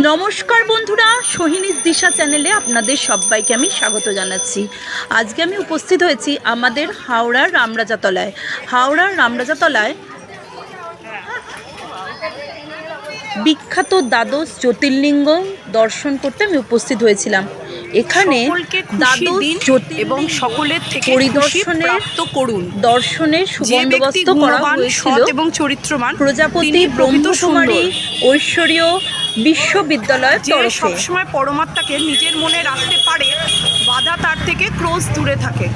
নমস্কার বন্ধুরা সোহিনীস দিশা চ্যানেলে আপনাদের সবাইকে আমি স্বাগত জানাচ্ছি। আজকে আমি উপস্থিত হয়েছি আমাদের হাওড়ার রামরাজাতলায় হাওড়ার রামরাজাতলায় বিখ্যাত দ্বাদশ জ্যোতির্লিঙ্গ দর্শন করতে আমি উপস্থিত হয়েছিলাম। এখানে দ্বাদশ এবং সকলের থেকে পরিদর্শনের করুন। দর্শনের সুবন্দোবস্ত করা হয়েছিল। এবং চরিত্রমান প্রজাপতি ব্রহ্মকুমারী ঐশ্বরীয় বিশ্ববিদ্যালয়ের যে সবসময় পরমাত্মাকে নিজের মনে রাখতে পারে বাধা তার থেকে ক্রোশ দূরে থাকে।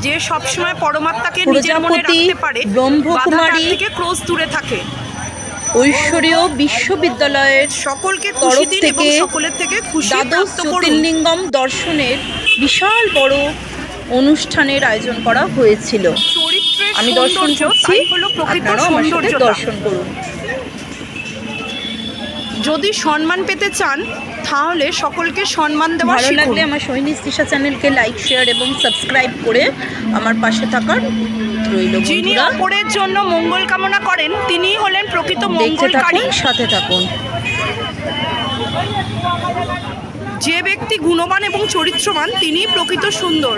যে সবসময় পরমাত্মাকে নিজের মনে রাখতে পারে ব্রহ্মকুমারী থেকে ক্রোশ দূরে থাকে। ঐশ্বরীয় বিশ্ববিদ্যালয়ের সকলকে তরফ থেকে সকলের থেকে খুশি দ্বাদশ জ্যোতির্লিঙ্গম দর্শনের বিশাল বড় অনুষ্ঠানের আয়োজন করা হয়েছিল। আমি দর্শন করছি। হলো প্রকৃত আপনারাও আমার সাথে দর্শন করুন। যদি সম্মান পেতে চান তাহলে সকলকে সম্মান দেওয়া ভালো লাগলে আমার সৈনিক দিশা চ্যানেলকে লাইক শেয়ার এবং সাবস্ক্রাইব করে আমার পাশে থাকার রইল যিনি অপরের জন্য মঙ্গল কামনা করেন তিনিই হলেন প্রকৃত মঙ্গলকারী। সাথে থাকুন। যে ব্যক্তি গুণবান এবং চরিত্রবান তিনিই প্রকৃত সুন্দর।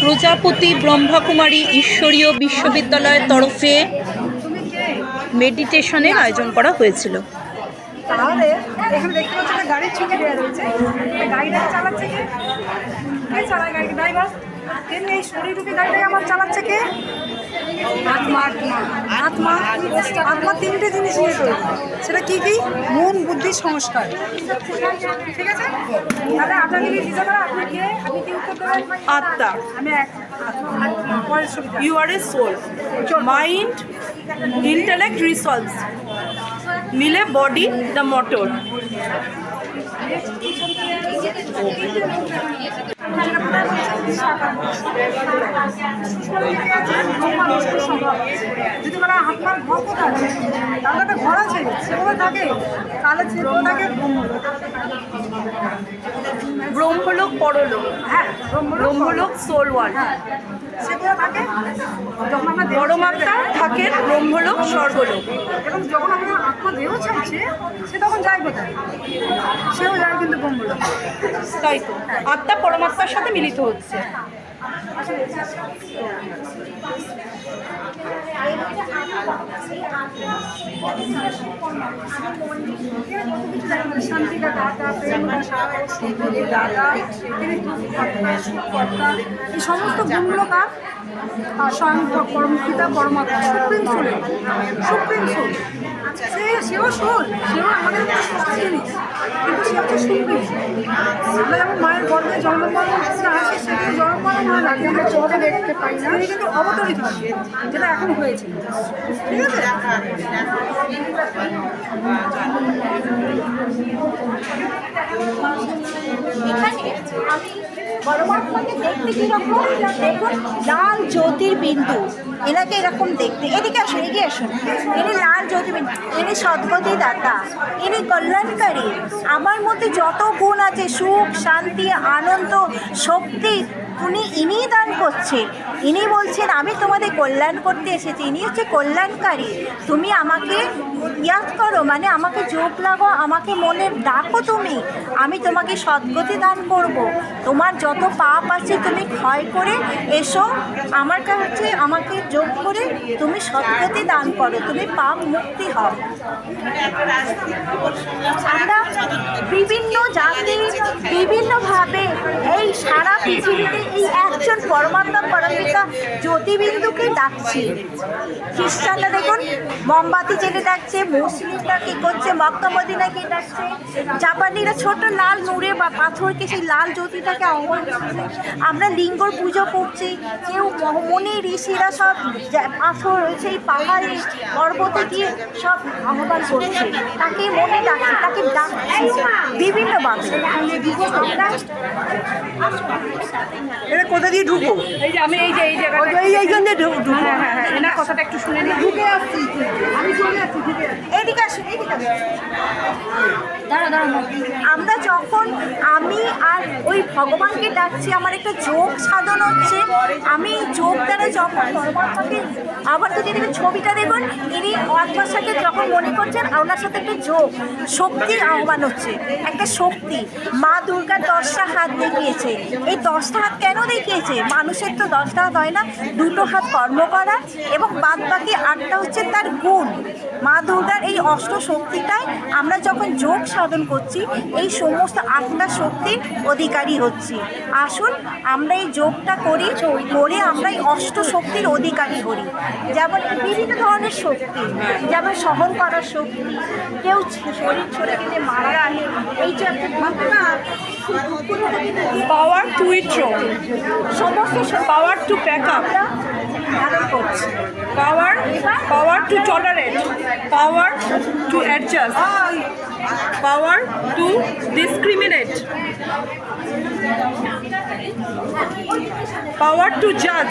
প্রজাপতি ব্রহ্মকুমারী ঈশ্বরীয় বিশ্ববিদ্যালয়ের তরফে মেডিটেশনের আয়োজন করা হয়েছিল। তাহলে এখানে দেখতে পাচ্ছি একটা গাড়ির ছবি দেওয়া রয়েছে। গাড়িটা চালাচ্ছে কে? কে চালায় গাড়ি ড্রাইভার? তেমনি এই গাড়িটাকে আমার চালাচ্ছে কে? আত্মা আত্মা। আত্মা আত্মা তিনটে জিনিস নিয়ে তৈরি। সেটা কি কি? মন বুদ্ধি সংস্কার। ঠিক আছে? তাহলে আপনাকে কি জিজ্ঞাসা করা আপনি কে? আপনি কি উত্তর দেবেন? আত্মা। আমি এক you are a soul mind intellect resolves মিলে বডি দ্য মোটর যদি বলা আপনার ঘর কোথায় আছে? একটা ঘর আছে। সেভাবে থাকে। তাহলে সেগুলো থাকে ব্রহ্মলোক। পরলোক। হ্যাঁ ব্রহ্মলোক সোল ওয়ার্ল্ড হ্যাঁ সেগুলো থাকে। যখন পরমাত্মা থাকে ব্রহ্মলোক স্বর্গলোক। এবং যখন আমরা আত্মা দেহ ছাড়ছে সে তখন যায় কোথায়? সেও যায় কিন্তু ব্রহ্মলোক। তাই তো। আত্মা পরমাত্মার সাথে মিলিত হচ্ছে। এই সমস্ত গুণগুলো কার স্বয়ং পরম পরমাত্মা সুপ্রিম সোল সুপ্রিম সোল সে সেও সোল সেও আমাদের জিনিস কিন্তু সে হচ্ছে সুপ্রিম আমরা যেমন মায়ের গর্ভে জন্মগ্রহণ আসে সেখানে জন্মগ্রহণ হয় আমরা দেখতে পাই না কিন্তু অবতরিত যেটা এখন দেখতে লাল জ্যোতির্বিন্দু এনাকে এরকম দেখতে। এদিকে আসুন এগিয়ে আসুন ইনি লাল জ্যোতির্বিন্দু ইনি সদ্গতি দাতা, ইনি কল্যাণকারী। আমার মধ্যে যত গুণ আছে, সুখ, শান্তি, আনন্দ, শক্তি উনি ইনিই দান করছেন। ইনি বলছেন, আমি তোমাদের কল্যাণ করতে এসেছি। ইনি হচ্ছে কল্যাণকারী। তুমি আমাকে ইয়াদ করো মানে আমাকে যোগ লাগো আমাকে মনে ডাকো তুমি। আমি তোমাকে সদ্গতি দান করব। তোমার যত পাপ আছে তুমি ক্ষয় করে এসো। আমার কাছে আমাকে যোগ করে তুমি সদ্গতি দান করো। তুমি পাপ মুক্তি হও। আমরা বিভিন্ন জাতি বিভিন্নভাবে এই সারা পৃথিবীতে এই একজন পরমাত্মা পরমিতা জ্যোতিবিন্দুকে ডাকছি। খ্রিস্টানরা দেখুন, মোমবাতি জেলে ডাকছে, মুসলিমরা কি করছে মক্কা মদিনাকে ডাকছে। জাপানিরা ছোট লাল নূরে বা পাথরকে সেই লাল জ্যোতিটাকে আহ্বান আমরা লিঙ্গর পুজো করছি, কেউ মনে, ঋষিরা সব পাথর সেই পাহাড়ে, পর্বতে গিয়ে সব আহ্বান করছে। তাকে মনে ডাকছে, তাকে ডাকছে। বিভিন্নভাবে আমরা এটা কোথা দিয়ে ঢুকবো? এই যে আমি এই যে এই জায়গাটা এই এইখান দিয়ে ঢুক ঢুক হ্যাঁ হ্যাঁ হ্যাঁ এনার কথাটা একটু শুনে নিই ঢুকে আসছি। আমি চলে আসছি ঢুকে এদিকে আসুন এদিকে আসুন। আমরা যখন, আমি আর ওই ভগবানকে ডাকছি, আমার একটা যোগ সাধন হচ্ছে। আমি যোগ দ্বারা যখন পরমাত্মাকে, আবার যদি দেখবেন ছবিটা দেখুন ইনি আত্মার সাথে যখন মনে করছেন, ওনার সাথে একটা যোগ, শক্তির আহ্বান হচ্ছে, একটা শক্তি। মা দুর্গার দশটা হাত দেখিয়েছে। এই দশটা হাত কেন দেখিয়েছে? মানুষের তো দশটা হাত হয় না, দুটো হাত কর্ম করা এবং বাদ বাকি আটটা হচ্ছে তার গুণ। মা দুর্গার এই অষ্ট শক্তিটাই আমরা যখন যোগ সাধন করছি এই সমস্ত আটটা শক্তির অধিকারী হচ্ছি। আসুন আমরা এই যোগটা করি করে আমরা এই অষ্ট শক্তির অধিকারী করি। যেমন বিভিন্ন ধরনের শক্তি যেমন সহন করার শক্তি। কেউ শরীর ছড়ে গেলে মারা যায় এই যে পাওয়ার টু উইথ্রো সমস্ত পাওয়ার টু প্যাক আপ ধারণ করছি। Power power to tolerate power to adjust power to discriminate power to জাজ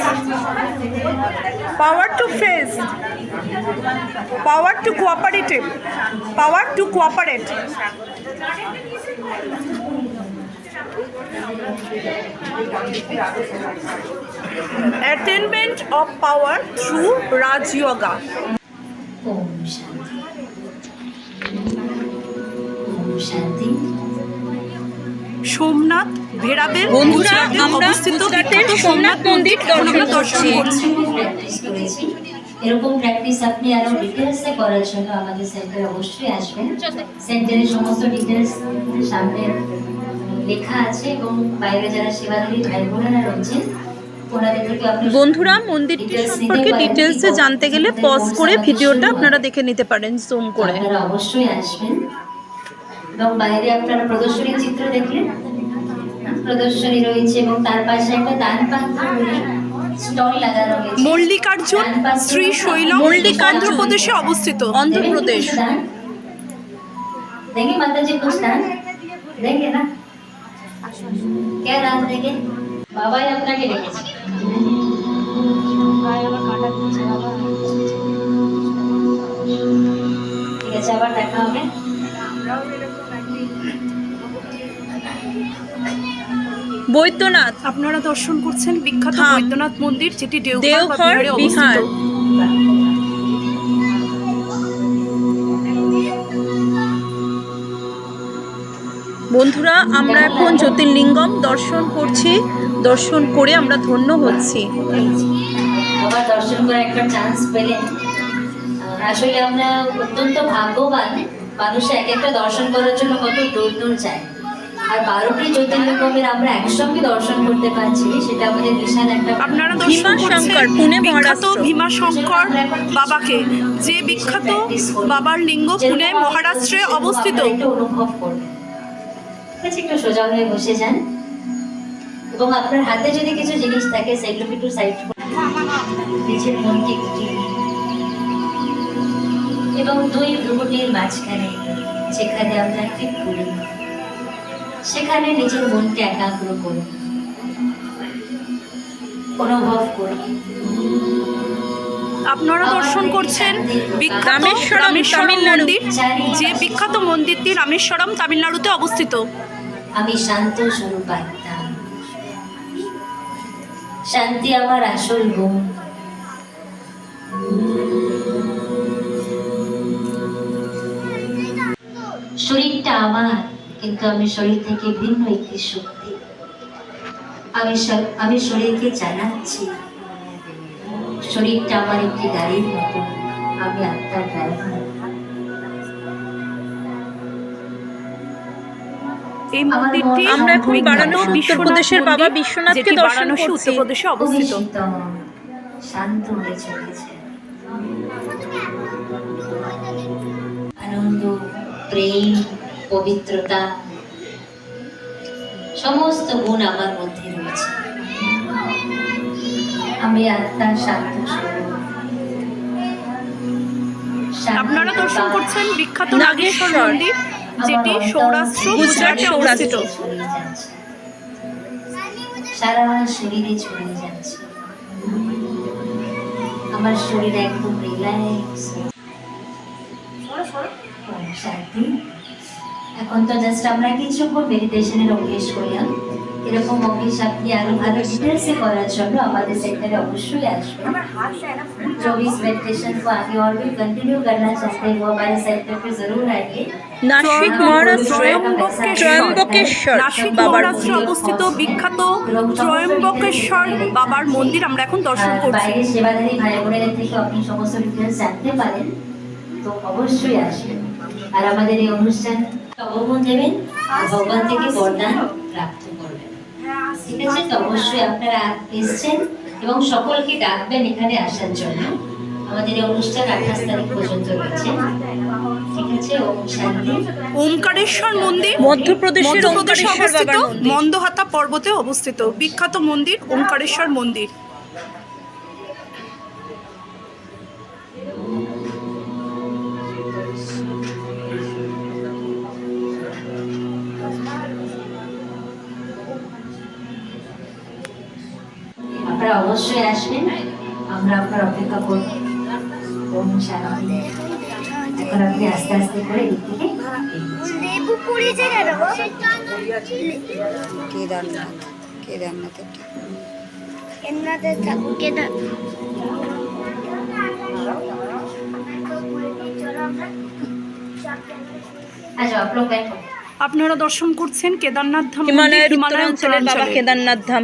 power to face power to cooperative power to cooperate attainment of power through Raj Yoga. Om Shanti Om Shanti Somnath ভেড়াবেল বন্ধুরা, আমরা অবস্থিত গুজরাটের বিখ্যাত সোমনাথ মন্দির দর্শন করছি। এরকম প্র্যাকটিস আপনি আরও ডিটেলসে করার জন্য আমাদের সেন্টারে অবশ্যই আসবেন। সেন্টারের সমস্ত ডিটেলস সামনে লেখা আছে এবং বাইরে যারা সেবাধারী ভাই বোনেরা রয়েছেন বন্ধুরা মন্দিরটি সম্পর্কে ডিটেলসে জানতে গেলে পজ করে ভিডিওটা আপনারা দেখে নিতে পারেন জুম করে। অবশ্যই আসবেন। এবং বাইরে আপনারা চিত্র দেখলেন। হ্যাঁ, প্রদর্শনী রয়েছে এবং তার পাশে একটা দান পাত্র মল্লিকার্জুন শ্রী শৈল মল্লিকান্ধ্রপ্রদেশে অবস্থিত। অন্ধ্রপ্রদেশ। দেখি মাতাজি পুষ্টান দেখে না। বৈদ্যনাথ। আপনারা দর্শন করছেন বিখ্যাত বৈদ্যনাথ মন্দির যেটি দেওঘর বিহার। বন্ধুরা আমরা এখন জ্যোতির্লিঙ্গম দর্শন করছি দর্শন করে আমরা ধন্য হচ্ছি। আবার দর্শন করার একটা চান্স পেলেন আসলে আমরা অত্যন্ত ভাগ্যবান মানুষ এক একটা দর্শন করার জন্য কত দূর দূর যায়। আর বারোটি জ্যোতির্লিঙ্গমের আমরা একসঙ্গে দর্শন করতে পারছি সেটা আমাদের বিশাল একটা আপনারা দর্শন করছেন পুনে, বিখ্যাত মহারাষ্ট্র। ভীমা শঙ্কর বাবাকে যে বিখ্যাত বাবার লিঙ্গ পুনে মহারাষ্ট্রে অবস্থিত। অনুভব করবেন ঠিক আছে একটু সোজা হয়ে বসে যান। এবং আপনার হাতে যদি কিছু জিনিস থাকে সেগুলোকে একটু সাইড নিজের মনকে গুটিয়ে এবং দুই ভ্রুকুটির মাঝখানে যেখানে আমরা ঠিক করি সেখানে নিজের মনকে একাগ্র করুন। অনুভব করুন। আপনারা দর্শন করছেন বিখ্যাত রামেশ্বরম, রামেশ্বরম মন্দির যে বিখ্যাত মন্দিরটি রামেশ্বরম তামিলনাড়ুতে অবস্থিত। আমি শান্ত স্বরূপ আত্মা। শান্তি আমার আসল গুণ। শরীরটা আমার, কিন্তু আমি শরীর থেকে ভিন্ন একটি শক্তি। আমি আমি শরীরকে জানাচ্ছি শরীরটা আমার একটি গাড়ির মতো। আমি আত্মার ড্রাইভার এই মন্দিরটি আমরা এখন বারাণসী, উত্তরপ্রদেশের বাবা বিশ্বনাথকে দর্শন করছি। উত্তরপ্রদেশে অবস্থিত শান্ত হয়ে চলেছে আনন্দ প্রেম পবিত্রতা সমস্ত গুণ আমার মধ্যে রয়েছে আমি আত্মার শান্ত আপনারা দর্শন করছেন বিখ্যাত। নাগেশ্বর মন্দির যেটি সৌরাষ্ট্র গুজরাটে অবস্থিত। সারা শরীরে ছড়িয়ে যাচ্ছে। আমার শরীর একদম রিল্যাক্স এখন তো জাস্ট আমরা কিছুক্ষণ মেডিটেশনের অভ্যেস করলাম। এরকম অভ্যেস আপনি আরো ভালো ডিটেলসে করার জন্য আমাদের সেন্টারে অবশ্যই আসবেন जो भी इस मेडिटेशन को आगे और भी कंटिन्यू करना चाहते हैं वो हमारे सेंटर पे जरूर आएंगे নাসিক মহারাষ্ট্রে ত্রয়ম্বকেশ্বর নাসিক বাবার মহারাষ্ট্রে মন্দির। অবস্থিত বিখ্যাত ত্রয়ম্বকেশ্বর বাবার মন্দির আমরা এখন দর্শন আর করছি বাইরে সেবাধারী ভাই বোনেদের থেকে আপনি সমস্ত ডিটেলস জানতে পারেন তো অবশ্যই আসবেন আর আমাদের এই অনুষ্ঠান অবগুণ দেবেন আর ভগবান থেকে বরদান প্রাপ্ত করবেন ঠিক আছে তো অবশ্যই আপনারা এসছেন এবং সকলকে ডাকবেন এখানে আসার জন্য। আমাদের এই অনুষ্ঠান আঠাশ তারিখ পর্যন্ত রয়েছে। ওমকারেশ্বর মন্দির মধ্যপ্রদেশের অবস্থিত মন্দহাতা পর্বতে অবস্থিত বিখ্যাত মন্দির ওমকারেশ্বর মন্দির। আপনারা অবশ্যই আসবেন। আমরা আপনার অপেক্ষা করব। এখন আপনি আস্তে আস্তে করে আচ্ছা, আপনারা দর্শন করছেন কেদারনাথ ধাম হিমালয় উত্তরাঞ্চলের বাবা কেদারনাথ ধাম।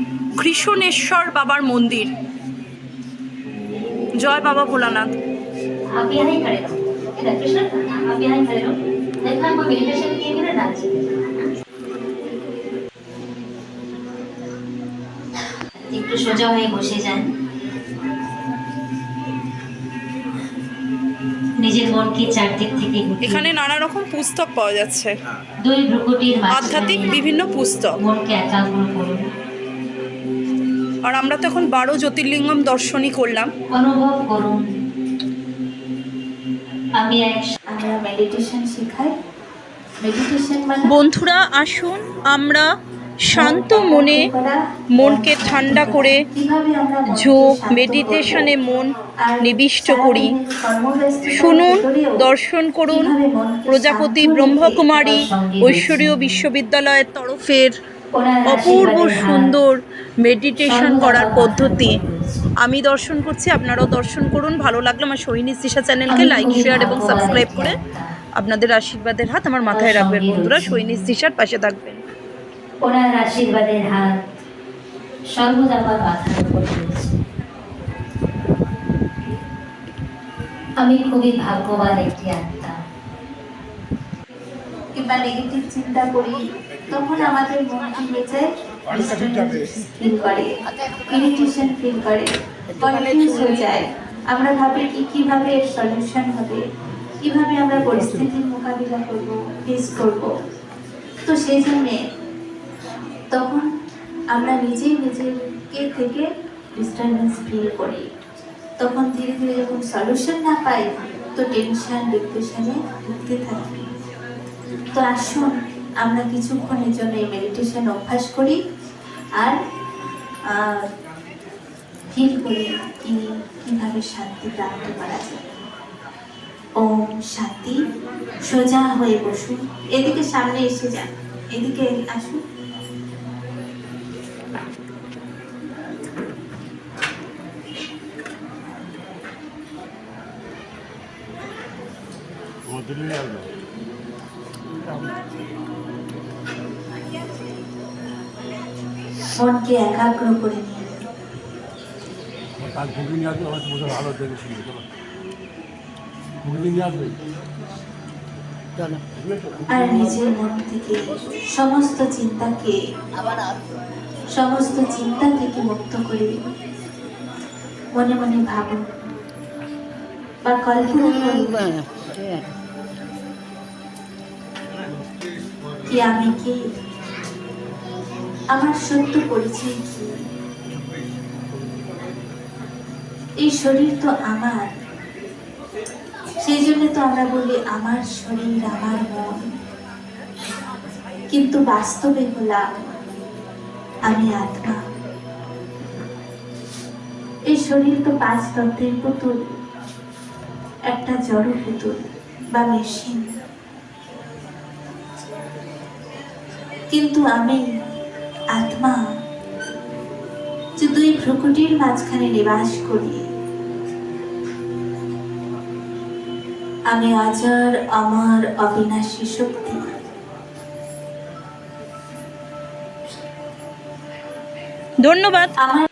কৃষ্ণেশ্বর বাবার মন্দির। জয় বাবা ভোলানাথ। একটু সোজা হয়ে বসে যান নিজের মনকে চারদিক থেকে এখানে নানা রকম পুস্তক পাওয়া যাচ্ছে। আধ্যাত্মিক বিভিন্ন পুস্তক। মনকে একাগ্র করুন আর আমরা তো এখন বারো জ্যোতির্লিঙ্গম দর্শনই করলাম। অনুভব করুন। আমি আমরা মেডিটেশন শেখাই। মেডিটেশন মানে বন্ধুরা আসুন আমরা শান্ত মনে মনকে ঠান্ডা করে যোগ মেডিটেশনে মন নিবিষ্ট করি। শুনুন দর্শন করুন। প্রজাপতি ব্রহ্মকুমারী ঐশ্বরীয় বিশ্ববিদ্যালয়ের তরফের অপূর্ব সুন্দর মেডিটেশন করার পদ্ধতি। আমি দর্শন করছি আপনারাও দর্শন করুন ভালো লাগলে আমার সোহিনী সিসা চ্যানেলকে লাইক শেয়ার এবং সাবস্ক্রাইব করে আপনাদের আশীর্বাদের হাত আমার মাথায় রাখবেন বন্ধুরা। সোহিনী সিসার পাশে থাকবেন। ওনার আশীর্বাদের হাত সর্বদা আমার মাথার উপর আমি খুবই ভাগ্যবান একটি আত্মা। কিংবা নেগেটিভ চিন্তা করি তখন আমাদের মন কি হয়ে যায় ফিল করে ইরিটেশন ফিল করে কনফিউজ হয়ে যায়। আমরা ভাবি কি কীভাবে এর সলিউশন হবে কীভাবে আমরা পরিস্থিতির মোকাবিলা করব ফেস করব। তো সেই জন্যে তখন আমরা নিজেই নিজেকে থেকে ডিস্টারবেন্স ফিল করি। তখন ধীরে ধীরে যখন সলিউশন না পাই তো টেনশন ডিপ্রেশনে ভুগতে থাকি। তো আসুন আমরা কিছুক্ষণের জন্য এই মেডিটেশন অভ্যাস করি আর ফিল করি কি, কীভাবে শান্তি প্রাপ্ত করা যায়। ওম শান্তি, সোজা হয়ে বসুন। এদিকে সামনে এসে যান। এদিকে আসুন। মনকে একাগ্র করে নিয়ে কাল ঘুগনি নিয়ে আসবে হয়তো বোঝা ভালো দেখে শুনবে চলো ঘুগনি নিয়ে আসবে? আর নিজের মন থেকে সমস্ত চিন্তাকে সমস্ত চিন্তা থেকে মুক্ত করে মনে মনে ভাবুন। বা কল্পনা করুন। কি আমি কে? আমার সত্য পরিচয় কি? এই শরীর তো আমার। সেই জন্য তো আমরা বলি আমার শরীর, আমার মন। কিন্তু বাস্তবে হলাম আমি আত্মা। এই শরীর তো পাঁচ তত্ত্বের পুতুল, একটা জড় পুতুল বা মেশিন কিন্তু আমি আত্মা যে দুই ভ্রুকুটির মাঝখানে নিবাস করি। আমি অজর আমার অবিনাশী শক্তি। ধন্যবাদ। আমার